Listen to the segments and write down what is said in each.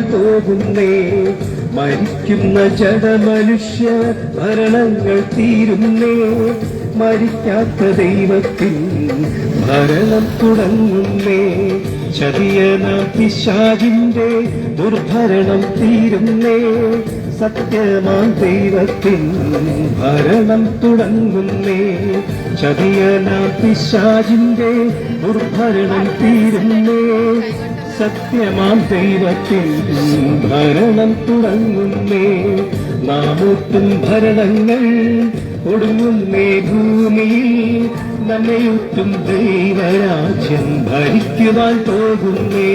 പോകുന്നേ മരിക്കുന്ന ജഡമനുഷ്യ മരണങ്ങൾ തീരുന്നേ. മരിക്കാത്ത ദൈവത്തിൻ ഭരണം തുടങ്ങുന്നേ. ചതിയന പിശാചിന്റെ ദുർഭരണം തീരുന്നേ. സത്യമാ ദൈവത്തിൻ ഭരണം തുടങ്ങുന്നേ. ചതിയന പിശാചിന്റെ ദുർഭരണം തീരുന്നേ. സത്യമാം ദൈവത്തിൽ ഭരണം തുടങ്ങുന്നേ. നാമൂട്ടും ഭരണങ്ങൾ ഒടുങ്ങുന്നേ ഭൂമിയിൽ നമ്മയൊട്ടും ദൈവരാജ്യം ഭരിക്കുവാൻ പോകുന്നേ.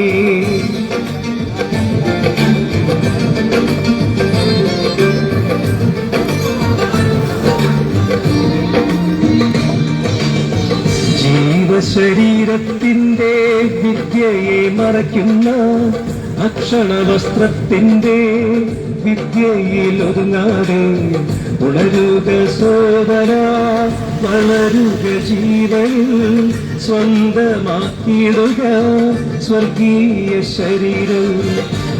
ജീവശരീരത്തിന്റെ വിദ്യയെ മറയ്ക്കുന്ന ഭക്ഷണവസ്ത്രത്തിന്റെ വിദ്യയിൽ ഒതുങ്ങാതെ ഉണരുക സോദര വളരുക ജീവനിൽ സ്വന്തമാക്കിയിടുക സ്വർഗീയ ശരീരം.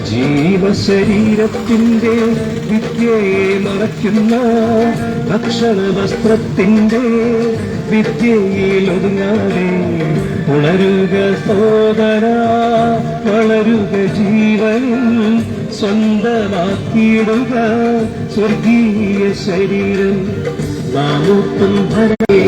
ജീവശരീരത്തിന്റെ വിദ്യയെ മറയ്ക്കുന്ന ഭക്ഷണ വസ്ത്രത്തിന്റെ വിദ്യയിൽ ഒതുങ്ങാതെ ഉണരുക സോദര വളരുക ജീവൻ സ്വന്തമാക്കിയിടുക സ്വർഗീയ ശരീരം. നാമൂത്തും ഭരേ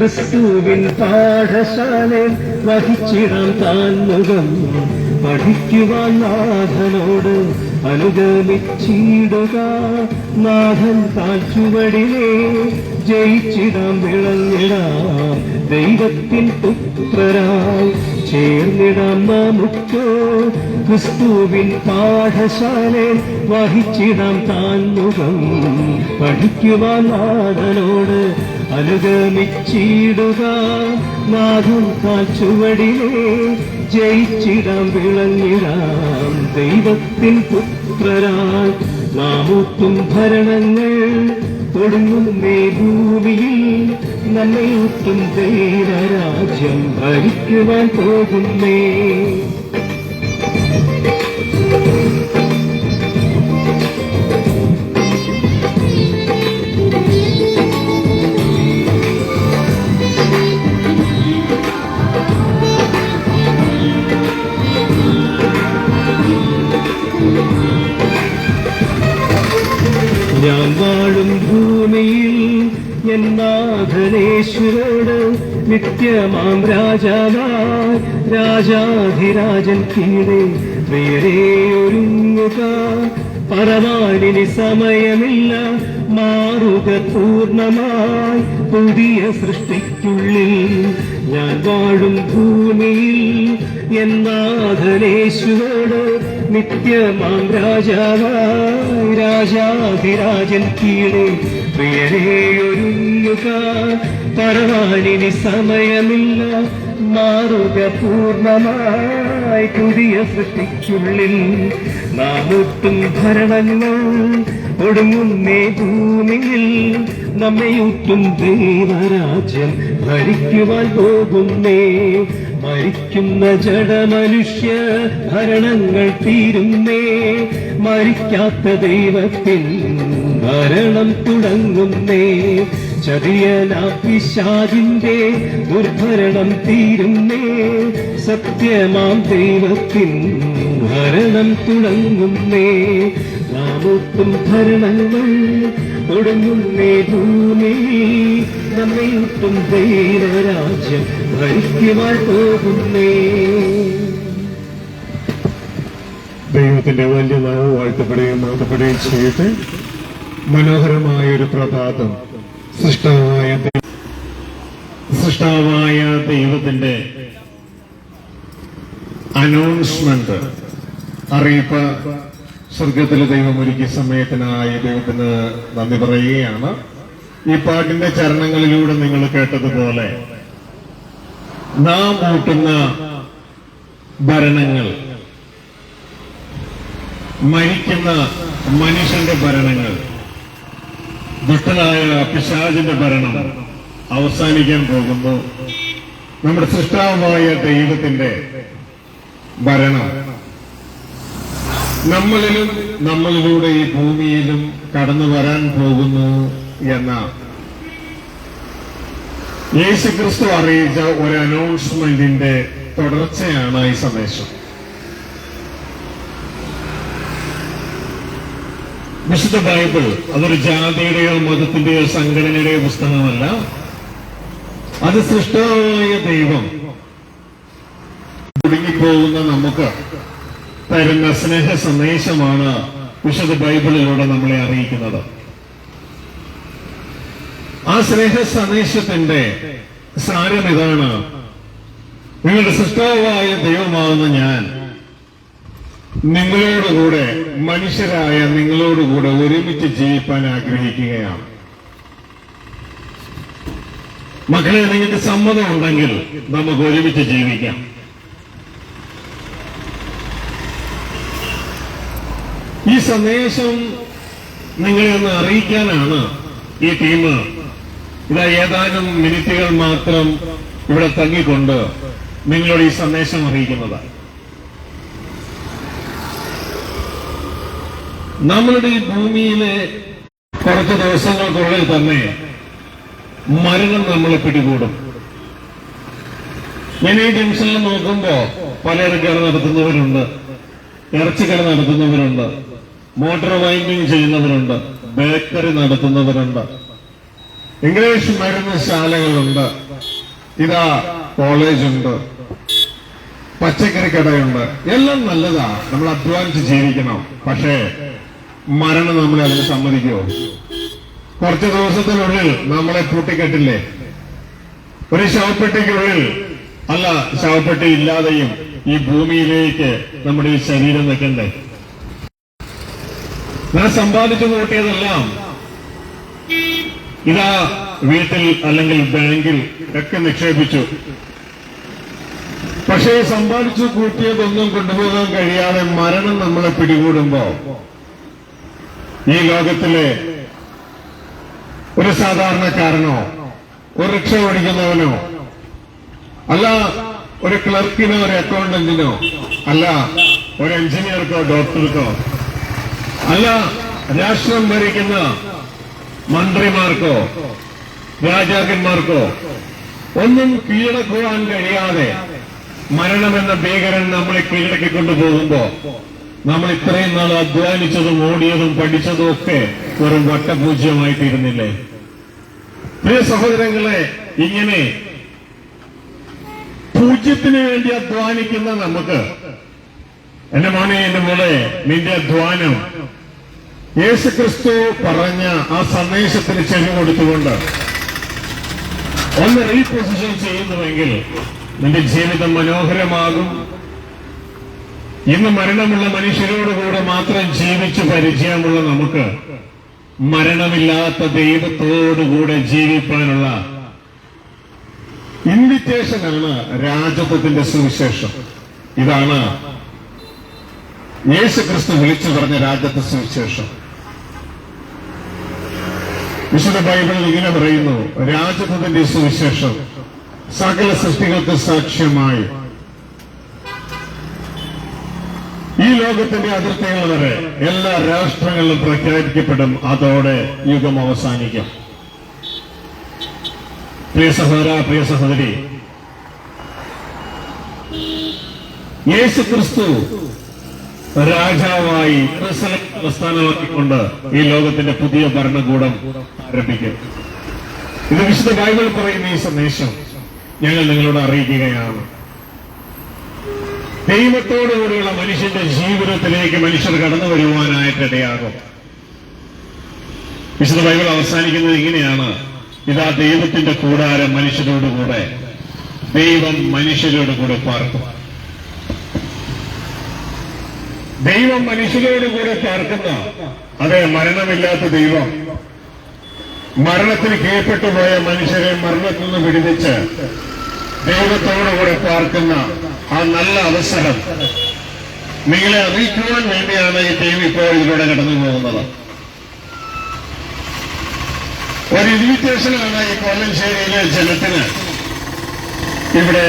ക്രിസ്തുവിൻ പാഠശാലയിൽ വഹിച്ചിടാം താൻ മുഖം. പഠിക്കുവാൻ നാഥനോട് അനുഗമിച്ചിടുക. നാഥൻ താൻ ചുവടിലെ ജയിച്ചിടാം വിളഞ്ഞിടാം. ദൈവത്തിൻ പുത്രരായി ചേർന്നിടാം നമുക്ക് ക്രിസ്തുവിൻ പാഠശാലയിൽ വഹിച്ചിടാം താൻ മുഖം. പഠിക്കുവാൻ നാഥനോട് അനുഗമിച്ചിടുക നാഥൻ കാച്ചുവടിനെ ജയിച്ചിടാം വിളഞ്ഞിടാം ദൈവത്തിൻ പുത്രരാൽ നാമൂത്തും ഭരണങ്ങൾ തൊടുങ്ങുന്നേ ഭൂമിയിൽ. നമ്മയൂത്തും ദൈവരാജ്യം ഭരിക്കുവാൻ പോകുന്നേ. ഞാൻ വാഴും ഭൂമിയിൽ എന്നാഥനേശ്വരോട് നിത്യമാം രാജാവാ രാജാധിരാജൻ കീഴെ വേറെ ഒരുങ്ങുക. പറവാനിനി സമയമില്ല മാറുക പൂർണമായി. പുതിയ സൃഷ്ടിക്കുള്ളിൽ ഞാൻ വാഴും ഭൂമിയിൽ എന്നാഥനേശ്വരോട് നിത്യമാം രാജാവായി രാജാധിരാജൻ കീഴെ വേറെ ഒരുങ്ങുക പറവാനിനി സമയമില്ല മാറുക പൂർണമായി പുതിയ സൃഷ്ടിക്കുള്ളിൽ. നാമൊട്ടും ഭരണങ്ങൾ ഒടുങ്ങുന്നേ ഭൂമിയിൽ നമ്മയൊട്ടും ദൈവരാജ്യം ഭരിക്കുവാൻ പോകുന്നേ മരിക്കുന്ന ജഡമനുഷ്യ ഭരണങ്ങൾ തീരുന്നേ. മരിക്കാത്ത ദൈവത്തിൽ ഭരണം തുടങ്ങുന്നേ. ചതിയന പിശാചിന്റെ ദുർഭരണം തീരുന്നേ. സത്യമാം ദൈവത്തിൻ ഭരണം തുടങ്ങുന്നേ. നാമൊത്തും ഭരണങ്ങൾ തുടങ്ങുന്നേ ഭൂമി നമ്മയൊട്ടും ദൈവരാജ്യം ഭരിക്കുവാൻ പോകുന്നേ. ദൈവത്തിന്റെ വലിയ നാവ് വാഴ്ത്തപ്പെടുകയും മാറ്റപ്പെടുകയും ചെയ്യട്ടെ. മനോഹരമായ ഒരു പ്രഭാതം സൃഷ്ടമായ സൃഷ്ടാവായ ദൈവത്തിന്റെ അനൗൺസ്മെന്റ്. അറിയിപ്പ് സ്വർഗത്തിലെ ദൈവം ഒരുക്കിയ സമയത്തിനായി ദൈവത്തിന് നന്ദി പറയുകയാണ്. ഈ പാട്ടിന്റെ ചരണങ്ങളിലൂടെ നിങ്ങൾ കേട്ടതുപോലെ നാം ഊട്ടുന്ന ഭരണങ്ങൾ മരിക്കുന്ന മനുഷ്യന്റെ ഭരണങ്ങൾ ദുഷ്ടനായ പിശാചിന്റെ ഭരണം അവസാനിക്കാൻ പോകുന്നു. നമ്മുടെ സൃഷ്ടാവായ ദൈവത്തിന്റെ ഭരണം. നമ്മളിലും നമ്മളിലൂടെ ഈ ഭൂമിയിലും കടന്നു വരാൻ പോകുന്നു. എന്ന യേശുക്രിസ്തു അറിയിച്ച ഒരു അനൗൺസ്മെന്റിന്റെ തുടർച്ചയാണ് ഈ സന്ദേശം. വിശുദ്ധ ബൈബിൾ അതൊരു ജാതിയുടെയോ മതത്തിന്റെയോ സംഘടനയുടെയോ പുസ്തകമല്ല. അത് സൃഷ്ടമായ ദൈവം കുടുങ്ങിപ്പോകുന്ന നമുക്ക് തരുന്ന സ്നേഹ സന്ദേശമാണ് വിശുദ്ധ ബൈബിളിലൂടെ നമ്മളെ അറിയിക്കുന്നത്. ആ സ്നേഹ സന്ദേശത്തിന്റെ സാരം ഇതാണ്. നിങ്ങളുടെ സൃഷ്ടാവായ ദൈവമാകുന്ന ഞാൻ. നിങ്ങളോടുകൂടെ മനുഷ്യരായ നിങ്ങളോടുകൂടെ ഒരുമിച്ച് ജീവിക്കാൻ ആഗ്രഹിക്കുകയാണ്. മക്കളെ നിങ്ങൾക്ക് സമ്മതം ഉണ്ടെങ്കിൽ നമുക്ക് ഒരുമിച്ച് ജീവിക്കാം. ഈ സന്ദേശം നിങ്ങളെ ഒന്ന് അറിയിക്കാനാണ് ഈ ടീം ഇതാ ഏതാനും മിനിറ്റുകൾ മാത്രം ഇവിടെ തങ്ങിക്കൊണ്ട് നിങ്ങളോട് ഈ സന്ദേശം അറിയിക്കുന്നത് നമ്മളുടെ ഈ ഭൂമിയിലെ കുറച്ച് ദിവസങ്ങൾക്കുള്ളിൽ തന്നെ മരണം നമ്മളെ പിടികൂടും. ഞാൻ ഈ ജംഗ്ഷനിൽ നോക്കുമ്പോ പലചരക്ക് കട നടത്തുന്നവരുണ്ട് ഇറച്ചിക്കട നടത്തുന്നവരുണ്ട് മോട്ടോർ വൈൻഡിങ് ചെയ്യുന്നവരുണ്ട് ബേക്കറി നടത്തുന്നവരുണ്ട്. ഇംഗ്ലീഷ് മരുന്ന് ശാലകളുണ്ട് ഇതാ കോളേജുണ്ട്. പച്ചക്കറി കടയുണ്ട്. എല്ലാം നല്ലതാ. നമ്മൾ അധ്വാനിച്ച് ജീവിക്കണം. പക്ഷേ മരണം നമ്മളെ അതിന് സമ്മതിക്കുമോ കുറച്ച് ദിവസത്തിനുള്ളിൽ നമ്മളെ പൂട്ടിക്കെട്ടില്ലേ? ഒരു ശവപ്പെട്ടിക്കുള്ളിൽ. അല്ല ശവപ്പെട്ടി ഇല്ലാതെയും ഈ ഭൂമിയിലേക്ക് നമ്മുടെ ഈ ശരീരം നിൽക്കണ്ടേ ഞാൻ സമ്പാദിച്ചു കൂട്ടിയതെല്ലാം ഇതാ വീട്ടിൽ അല്ലെങ്കിൽ ബാങ്കിൽ ഒക്കെ നിക്ഷേപിച്ചു. പക്ഷേ സമ്പാദിച്ചു കൂട്ടിയതൊന്നും കൊണ്ടുപോകാൻ കഴിയാതെ മരണം നമ്മളെ പിടികൂടുമ്പോ ഈ ലോകത്തിലെ ഒരു സാധാരണക്കാരനോ ഒരു റിക്ഷ ഓടിക്കുന്നവനോ അല്ല ഒരു ക്ലർക്കിനോ ഒരു അക്കൗണ്ടന്റിനോ അല്ല ഒരു എഞ്ചിനീയർക്കോ ഡോക്ടർക്കോ അല്ല രാഷ്ട്രം ഭരിക്കുന്ന മന്ത്രിമാർക്കോ രാജാക്കന്മാർക്കോ ഒന്നും കീഴടക്കുവാൻ കഴിയാതെ മരണമെന്ന ഭീകരൻ നമ്മളെ കീഴടക്കി കൊണ്ടുപോകുമ്പോ നമ്മൾ ഇത്രയും നാൾ അധ്വാനിച്ചതും ഓടിയതും പഠിച്ചതും ഒക്കെ വെറും വട്ടപൂജ്യമായി തീരുന്നില്ലേ പ്രിയ സഹോദരങ്ങളെ ഇങ്ങനെ പൂജ്യത്തിന് വേണ്ടി അധ്വാനിക്കുന്ന നമുക്ക് എന്റെ മോനെ എന്റെ മോളെ നിന്റെ അധ്വാനം യേശുക്രിസ്തു പറഞ്ഞ ആ സന്ദേശത്തിന് ചെവി കൊടുത്തുകൊണ്ട് ഒന്ന് റീപൊസിഷൻ ചെയ്യുന്നുവെങ്കിൽ നിന്റെ ജീവിതം മനോഹരമാകും. ഇന്ന് മരണമുള്ള മനുഷ്യരോടുകൂടെ മാത്രം ജീവിച്ച് പരിചയമുള്ള നമുക്ക് മരണമില്ലാത്ത ദൈവത്തോടുകൂടെ ജീവിക്കാനുള്ള ഇൻവിറ്റേഷനാണ് രാജത്വത്തിന്റെ സുവിശേഷം. ഇതാണ് യേശു ക്രിസ്തു വിളിച്ചു പറഞ്ഞ രാജ്യത്തെ സുവിശേഷം. വിശുദ്ധ ബൈബിൾ ഇങ്ങനെ പറയുന്നു രാജപഥന്റെ സുവിശേഷം സകല സൃഷ്ടികൾക്ക് സാക്ഷ്യമായി. ഈ ലോകത്തിന്റെ അതിർത്തികൾ വരെ എല്ലാ രാഷ്ട്രങ്ങളിലും പ്രഖ്യാപിക്കപ്പെടും അതോടെ യുഗം അവസാനിക്കും. പ്രിയ സഹോദര പ്രിയ സഹോദരി യേശു ക്രിസ്തു രാജാവായി പ്രസ്ഥാനമാക്കിക്കൊണ്ട് ഈ ലോകത്തിന്റെ പുതിയ ഭരണകൂടം ആരംഭിക്കും. ഇത് വിശുദ്ധ ബൈബിൾ പറയുന്ന ഈ സന്ദേശം ഞങ്ങൾ നിങ്ങളോട് അറിയിക്കുകയാണ്. ദൈവത്തോടുകൂടിയുള്ള മനുഷ്യന്റെ ജീവിതത്തിലേക്ക് മനുഷ്യർ കടന്നു വരുവാനായിട്ട് ഇടയാകും. വിശുദ്ധ ബൈബിൾ അവസാനിക്കുന്നത് ഇങ്ങനെയാണ്. ഇതാ ദൈവത്തിന്റെ കൂടാരം മനുഷ്യരോടുകൂടെ ദൈവം മനുഷ്യരോട് കൂടെ പാർക്കും. ദൈവം മനുഷ്യരോട് കൂടെ പാർക്കുന്ന അതെ മരണമില്ലാത്ത ദൈവം. മരണത്തിന് കീഴ്പ്പെട്ടു പോയ മനുഷ്യരെ മരണത്തിൽ നിന്ന് വിടുവിച്ച് ദൈവത്തോടുകൂടെ പാർക്കുന്ന ആ നല്ല അവസരം നിങ്ങളെ അറിയിക്കുവാൻ വേണ്ടിയാണ് ഈ ടീം ഇപ്പോൾ ഇതിലൂടെ കടന്നു പോകുന്നത്. ഒരു ഇൻവിറ്റേഷനാണ് ഈ കൊല്ലശ്ശേരിയിലെ ജനത്തിന് ഇവിടെ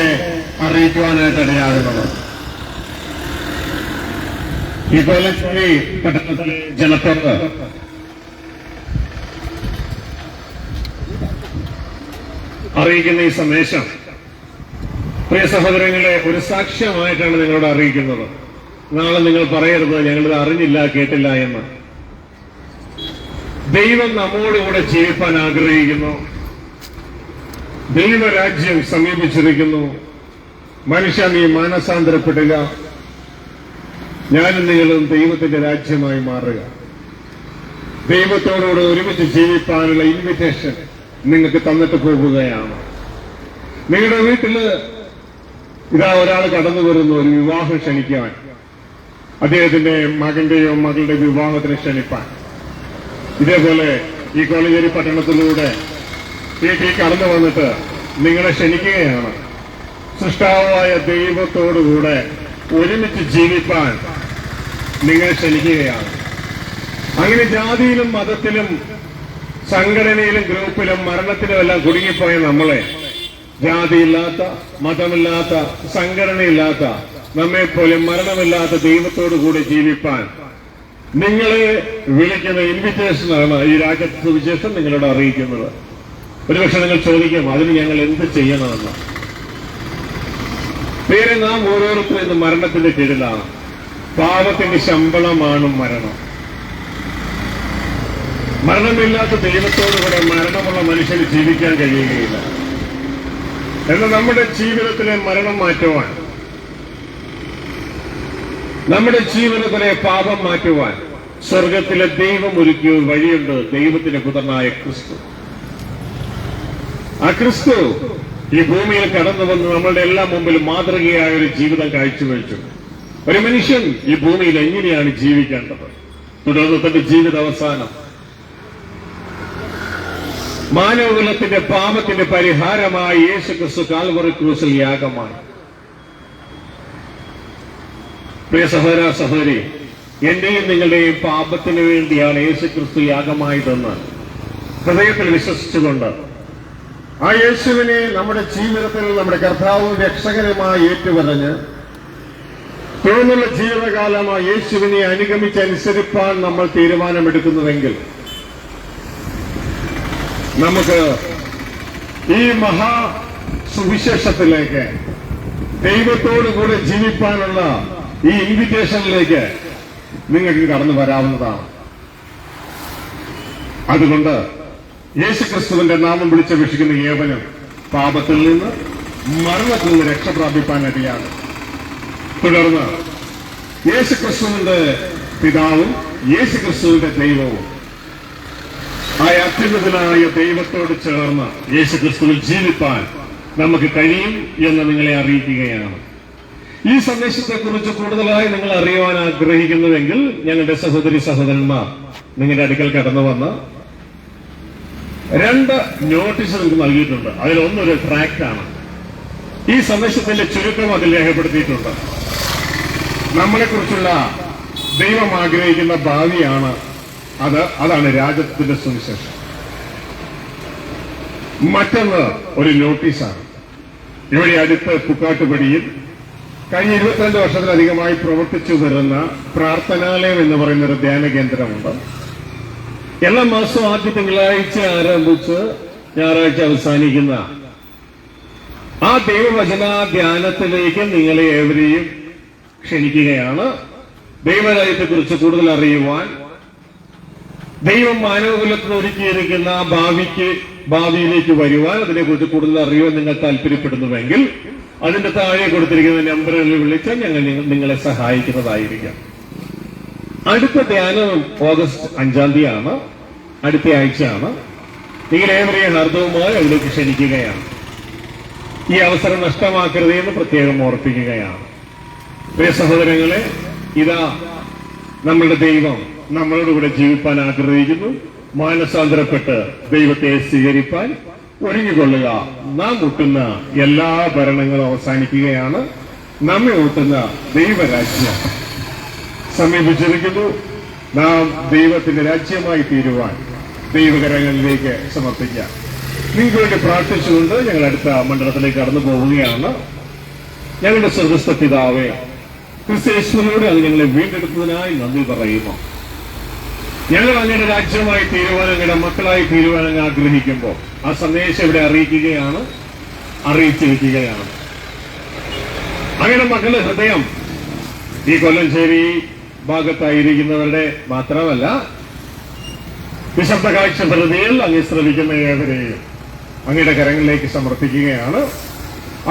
അറിയിക്കുവാനായിട്ട് ഇടയാകുന്നത്. ഈ പട്ടണത്തിലെ ജനത്തോട് അറിയിക്കുന്ന ഈ സന്ദേശം. പ്രിയ സഹോദരങ്ങളെ ഒരു സാക്ഷ്യമായിട്ടാണ് നിങ്ങളോട് അറിയിക്കുന്നത്. നാളെ നിങ്ങൾ പറയരുത് ഞങ്ങളിത് അറിഞ്ഞില്ല കേട്ടില്ല എന്ന്. ദൈവം നമ്മോടുകൂടെ ജീവിപ്പാൻ ആഗ്രഹിക്കുന്നു. ദൈവരാജ്യം സമീപിച്ചിരിക്കുന്നു. മനുഷ്യ നീ മാനസാന്തരപ്പെടില്ല ഞാനും നിങ്ങളും ദൈവത്തിന്റെ രാജ്യമായി മാറുക. ദൈവത്തോടുകൂടെ ഒരുമിച്ച് ജീവിക്കാനുള്ള ഇൻവിറ്റേഷൻ നിങ്ങൾക്ക് തന്നിട്ട് പോകുകയാണ്. നിങ്ങളുടെ വീട്ടിൽ ഇതാ ഒരാൾ കടന്നു വരുന്നു ഒരു വിവാഹം ക്ഷണിക്കാൻ. അദ്ദേഹത്തിന്റെ മകന്റെയോ മകളുടെ വിവാഹത്തിന് ക്ഷണിപ്പാൻ. ഇതേപോലെ ഈ കോളേജേരി പട്ടണത്തിലൂടെ വീട്ടിൽ കടന്നു വന്നിട്ട് നിങ്ങളെ ക്ഷണിക്കുകയാണ്. സൃഷ്ടാവായ ദൈവത്തോടുകൂടെ ഒരുമിച്ച് ജീവിപ്പാൻ നിങ്ങളെ ക്ഷണിക്കുകയാണ്. അങ്ങനെ ജാതിയിലും മതത്തിലും സംഘടനയിലും ഗ്രൂപ്പിലും മരണത്തിലും എല്ലാം കുടുങ്ങിപ്പോയ നമ്മളെ ജാതിയില്ലാത്ത മതമില്ലാത്ത സംഘടനയില്ലാത്ത നമ്മെപ്പോലെ മരണമില്ലാത്ത ദൈവത്തോടു കൂടി ജീവിപ്പാൻ നിങ്ങളെ വിളിക്കുന്ന ഇൻവിറ്റേഷനാണ് ഈ രാജ്യത്തെ സുവിശേഷം നിങ്ങളോട് അറിയിക്കുന്നത്. ഒരുപക്ഷെ നിങ്ങൾ ചോദിക്കും അതിന് ഞങ്ങൾ എന്ത് ചെയ്യണമെന്ന്? പേരെ നാം ഓരോരുത്തരും മരണത്തിന്റെ കീഴിലാണ്. പാപത്തിന്റെ ശമ്പളമാണ് മരണം. മരണമില്ലാത്ത ദൈവത്തോടുകൂടെ മരണമുള്ള മനുഷ്യന് ജീവിക്കാൻ കഴിയുകയില്ല. എന്ന നമ്മുടെ ജീവിതത്തിലെ മരണം മാറ്റുവാൻ നമ്മുടെ ജീവിതത്തിലെ പാപം മാറ്റുവാൻ സ്വർഗത്തിലെ ദൈവം ഒരുക്കിയ ഒരു വഴിയുണ്ട് ദൈവത്തിന്റെ പുത്രനായ ക്രിസ്തു. ആ ക്രിസ്തു ഈ ഭൂമിയിൽ കടന്നു വന്ന് നമ്മളുടെ എല്ലാം മുമ്പിൽ മാതൃകയായ ഒരു ജീവിതം കാഴ്ചവെച്ചു. ഒരു മനുഷ്യൻ ഈ ഭൂമിയിൽ എങ്ങനെയാണ് ജീവിക്കേണ്ടത്? തുടർന്ന് തന്റെ ജീവിത അവസാനം. മാനവകുലത്തിന്റെ പാപത്തിന്റെ പരിഹാരമായി യേശു ക്രിസ്തു കാൽവറി ക്രൂസിൽ യാഗമായി. പ്രിയ സഹോദര സഹോദരി എന്റെയും നിങ്ങളുടെയും പാപത്തിന് വേണ്ടിയാണ് യേശു ക്രിസ്തു യാഗമായതെന്ന് ഹൃദയത്തിൽ വിശ്വസിച്ചുകൊണ്ട് ആ യേശുവിനെ നമ്മുടെ ജീവിതത്തിൽ നമ്മുടെ കർത്താവും രക്ഷകരുമായി ഏറ്റുപറഞ്ഞ് തുടർന്നുള്ള ജീവിതകാലം ആ യേശുവിനെ അനുഗമിച്ചനുസരിപ്പാൻ നമ്മൾ തീരുമാനമെടുക്കുന്നതെങ്കിൽ നമുക്ക് ഈ മഹാ സുവിശേഷത്തിലേക്ക് ദൈവത്തോടുകൂടെ ജീവിപ്പാനുള്ള ഈ ഇൻവിറ്റേഷനിലേക്ക് നിങ്ങൾക്ക് കടന്നു വരാവുന്നതാണ്. അതുകൊണ്ട് യേശുക്രിസ്തുവിന്റെ നാമം വിളിച്ചപേക്ഷിക്കുന്ന ഏവനും പാപത്തിൽ നിന്ന് മരണത്തിൽ നിന്ന് രക്ഷ പ്രാപിപ്പാൻ തുടർന്ന് യേശുക്രിസ്തുവിന്റെ പിതാവും യേശുക്രിസ്തുവിന്റെ ദൈവവും. ആ അത്യുന്നതനായ ദൈവത്തോട് ചേർന്ന് യേശുക്രിസ്തുവിൽ ജീവിപ്പാൻ നമുക്ക് കഴിയും എന്ന് നിങ്ങളെ അറിയിക്കുകയാണ്. ഈ സന്ദേശത്തെക്കുറിച്ച് കൂടുതലായി നിങ്ങൾ അറിയുവാൻ ആഗ്രഹിക്കുന്നുവെങ്കിൽ ഞങ്ങളുടെ സഹോദരി സഹോദരന്മാർ നിങ്ങളുടെ അടുക്കൽ കടന്നു വന്ന് രണ്ട് നോട്ടീസ് നിങ്ങൾക്ക് നൽകിയിട്ടുണ്ട്. അതിലൊന്നൊരു ട്രാക്റ്റാണ്. ഈ സന്ദേശത്തിന്റെ ചുരുക്കം അതിൽ രേഖപ്പെടുത്തിയിട്ടുണ്ട്. നമ്മളെക്കുറിച്ചുള്ള ദൈവം ആഗ്രഹിക്കുന്ന ഭാവിയാണ് അത്. അതാണ് രാജ്യത്തിന്റെ സുവിശേഷം. മറ്റൊന്ന് ഒരു നോട്ടീസാണ്. ഇവിടെ അടുത്ത് പുക്കാട്ടുപടിയിൽ കഴിഞ്ഞ ഇരുപത്തിരണ്ട് വർഷത്തിലധികമായി പ്രവർത്തിച്ചു വരുന്ന പ്രാർത്ഥനാലയം എന്ന് പറയുന്ന ഒരു ധ്യാന കേന്ദ്രമുണ്ട്. എല്ലാ മാസവും ആദ്യ തിങ്കളാഴ്ച ആരംഭിച്ച് ഞായറാഴ്ച അവസാനിക്കുന്ന ആ ദൈവവചന ധ്യാനത്തിലേക്ക് നിങ്ങളെ ഏവരെയും ക്ഷണിക്കുകയാണ്. ദൈവരാജ്യത്തെക്കുറിച്ച് കൂടുതൽ അറിയുവാൻ ദൈവം മാനവകുലത്തിന് ഒരുക്കിയിരിക്കുന്ന ഭാവിക്ക് ഭാവിയിലേക്ക് വരുവാൻ അതിനെക്കുറിച്ച് കൂടുതൽ അറിയുവാൻ നിങ്ങൾ താല്പര്യപ്പെടുന്നുവെങ്കിൽ അതിന്റെ താഴെ കൊടുത്തിരിക്കുന്ന നമ്പറുകളിൽ വിളിച്ചാൽ ഞങ്ങൾ നിങ്ങളെ സഹായിക്കുന്നതായിരിക്കാം. അടുത്ത ധ്യാനം ഓഗസ്റ്റ് അഞ്ചാം തീയതിയാണ്. അടുത്ത ആഴ്ചയാണ്. നിങ്ങൾ ഏവരെയും ഹർദവുമായി അതിലേക്ക് ക്ഷണിക്കുകയാണ്. ഈ അവസരം നഷ്ടമാക്കരുതേ എന്ന് പ്രത്യേകം ഓർപ്പിക്കുകയാണ്. പ്രിയ സഹോദരങ്ങളെ ഇതാ നമ്മളുടെ ദൈവം നമ്മളോട് കൂടെ ജീവിപ്പാൻ ആഗ്രഹിക്കുന്നു. മാനസാന്തരപ്പെട്ട് ദൈവത്തെ സ്വീകരിപ്പാൻ ഒരുങ്ങിക്കൊള്ളുക. നാം മുട്ടുന്ന എല്ലാ ഭരണങ്ങളും അവസാനിക്കുകയാണ്. നമ്മെ മുട്ടുന്ന ദൈവരാജ്യം സമീപിച്ചിരിക്കുന്നു. നാം ദൈവത്തിന്റെ രാജ്യമായി തീരുവാൻ ദൈവകരങ്ങളിലേക്ക് സമർപ്പിക്കാം. നിങ്ങൾക്ക് വേണ്ടി പ്രാർത്ഥിച്ചുകൊണ്ട് ഞങ്ങൾ അടുത്ത മണ്ഡലത്തിലേക്ക് കടന്നു പോവുകയാണ്. ഞങ്ങളുടെ സ്വർഗസ്ഥ പിതാവേ ക്രിസ്തേശ്വരനോട് അത് ഞങ്ങളെ വീണ്ടെടുത്തതിനായി നന്ദി പറയുന്നു. ഞങ്ങൾ അങ്ങയുടെ രാജ്യമായി തീരുവാൻ അങ്ങയുടെ മക്കളായി തീരുവാൻ ആഗ്രഹിക്കുമ്പോൾ ആ സന്ദേശം ഇവിടെ അറിയിക്കുകയാണ് അറിയിച്ചിരിക്കുകയാണ്. അങ്ങനെ മക്കളുടെ ഹൃദയം ഈ കൊല്ലഞ്ചേരി ഭാഗത്തായിരിക്കുന്നവരുടെ മാത്രമല്ല വിശബ്ദ കാഴ്ച പ്രതിയിൽ അങ്ങ് ശ്രമിക്കുന്ന ഏവരെയും അങ്ങയുടെ കരങ്ങളിലേക്ക് സമർപ്പിക്കുകയാണ്.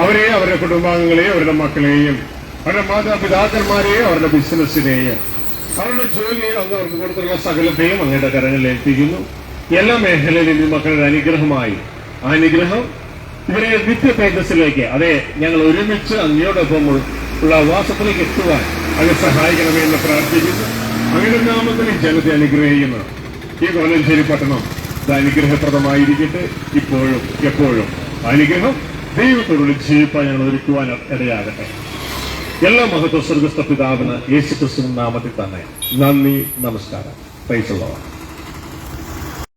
അവരെ അവരുടെ കുടുംബാംഗങ്ങളെയും അവരുടെ മക്കളെയും അവരുടെ മാതാപിതാക്കന്മാരെയും അവരുടെ ബിസിനസ്സിനെയും അവരുടെ ജോലിയെ അന്ന് അവർക്ക് കൊടുത്തുള്ള സകലത്തെയും അങ്ങയുടെ കരങ്ങളിൽ ഏൽപ്പിക്കുന്നു. എല്ലാ മേഖലയിലും മക്കളുടെ അനുഗ്രഹമായി. അനുഗ്രഹം ഇവരെ നിത്യ തേജസ്സിലേക്ക് അതെ ഞങ്ങൾ ഒരുമിച്ച് അങ്ങയോടൊപ്പം ഉള്ള വാസത്തിലേക്ക് എത്തുവാൻ അവരെ സഹായിക്കണമേ എന്ന് പ്രാർത്ഥിക്കുന്നു. അങ്ങനെ നാമത്തിൽ ജനത്തെ അനുഗ്രഹിക്കുന്നു. ഈ കോലഞ്ചേരി പട്ടണം ഇത് അനുഗ്രഹപ്രദമായിരിക്കട്ടെ. ഇപ്പോഴും എപ്പോഴും അനുഗ്രഹം ദൈവത്തോടുള്ള ജീവിപ്പാൻ ഞങ്ങൾ ഒരുക്കുവാൻ ഇടയാകട്ടെ. എല്ലാ മഹത്വ സ്വർഗസ്ഥ പിതാവിന് യേശു ക്രിസ്തു നാമത്തിൽ തന്നെ നന്ദി നമസ്കാരം. പൈസ